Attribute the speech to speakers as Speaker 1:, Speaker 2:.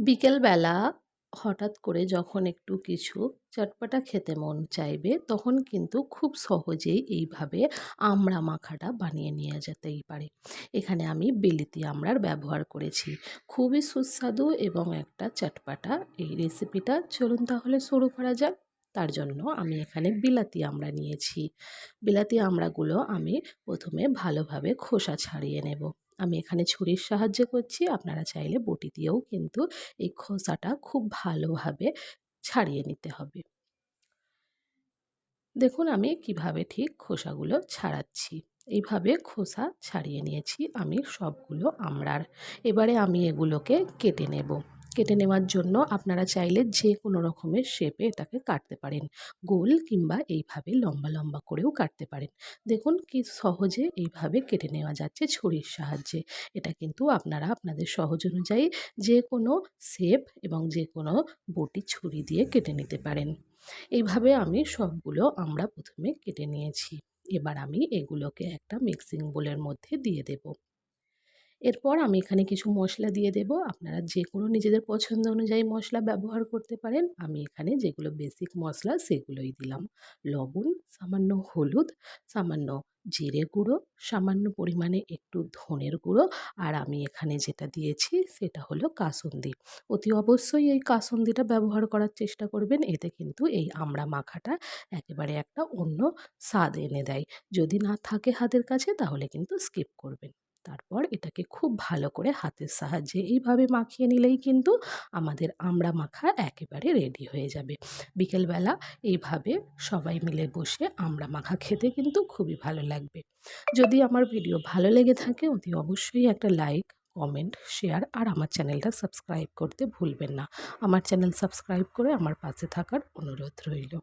Speaker 1: বিকেলবেলা হঠাৎ করে যখন একটু কিছু চটপটা খেতে মন চাইবে, তখন কিন্তু খুব সহজেই এইভাবে আমড়া মাখাটা বানিয়ে নিয়ে যেতেই পারে। এখানে আমি বিলিতি আমড়ার ব্যবহার করেছি। খুবই সুস্বাদু এবং একটা চটপাটা। এই রেসিপিটা চলুন তাহলে শুরু করা যাক। তার জন্য আমি এখানে বিলাতি আমড়া নিয়েছি। বিলাতি আমড়াগুলো আমি প্রথমে ভালোভাবে খোসা ছাড়িয়ে নেব। আমি এখানে ছুরির সাহায্যে করছি। আপনারা চাইলে বটি দিয়েও কিন্তু এই খোসাটা খুব ভালোভাবে ছাড়িয়ে নিতে হবে। দেখুন, আমি কীভাবে ঠিক খোসাগুলো ছাড়াচ্ছি। এইভাবে খোসা ছাড়িয়ে নিয়েছি আমি সবগুলো আমড়ার। এবারে আমি এগুলোকে কেটে নেব। কেটে নেওয়ার জন্য আপনারা চাইলে যে কোনো রকমের শেপে এটাকে কাটতে পারেন। গোল কিংবা এইভাবে লম্বা লম্বা করেও কাটতে পারেন। দেখুন কি সহজে এইভাবে কেটে নেওয়া যাচ্ছে ছুরির সাহায্যে। এটা কিন্তু আপনারা আপনাদের সহজ অনুযায়ী যে কোনো শেপ এবং যে কোনো বটি ছুরি দিয়ে কেটে নিতে পারেন। এইভাবে আমি সবগুলো আমরা প্রথমে কেটে নিয়েছি। এবার আমি এগুলোকে একটা মিক্সিং বোলের মধ্যে দিয়ে দেবো। এরপর আমি এখানে কিছু মশলা দিয়ে দেব। আপনারা যে কোনো নিজেদের পছন্দ অনুযায়ী মশলা ব্যবহার করতে পারেন। আমি এখানে যেগুলো বেসিক মশলা সেগুলোই দিলাম। লবণ, সামান্য হলুদ, সামান্য জিরে গুঁড়ো, সামান্য পরিমাণে একটু ধনের গুঁড়ো। আর আমি এখানে যেটা দিয়েছি সেটা হলো কাসুন্দি। অতি অবশ্যই এই কাসুন্দিটা ব্যবহার করার চেষ্টা করবেন। এতে কিন্তু এই আমড়া মাখাটা একেবারে একটা অন্য স্বাদ এনে দেয়। যদি না থাকে হাতের কাছে তাহলে কিন্তু স্কিপ করবেন। তারপর এটাকে খুব ভালো করে হাতের সাহায্যে এইভাবে মাখিয়ে নিলেই কিন্তু আমাদের আমড়া মাখা একেবারে রেডি হয়ে যাবে। বিকেলবেলা এইভাবে সবাই মিলে বসে আমড়া মাখা খেতে কিন্তু খুবই ভালো লাগবে। যদি আমার ভিডিও ভালো লেগে থাকে অতি অবশ্যই একটা লাইক কমেন্ট শেয়ার আর আমার চ্যানেলটা সাবস্ক্রাইব করতে ভুলবেন না। আমার চ্যানেল সাবস্ক্রাইব করে আমার পাশে থাকার অনুরোধ রইল।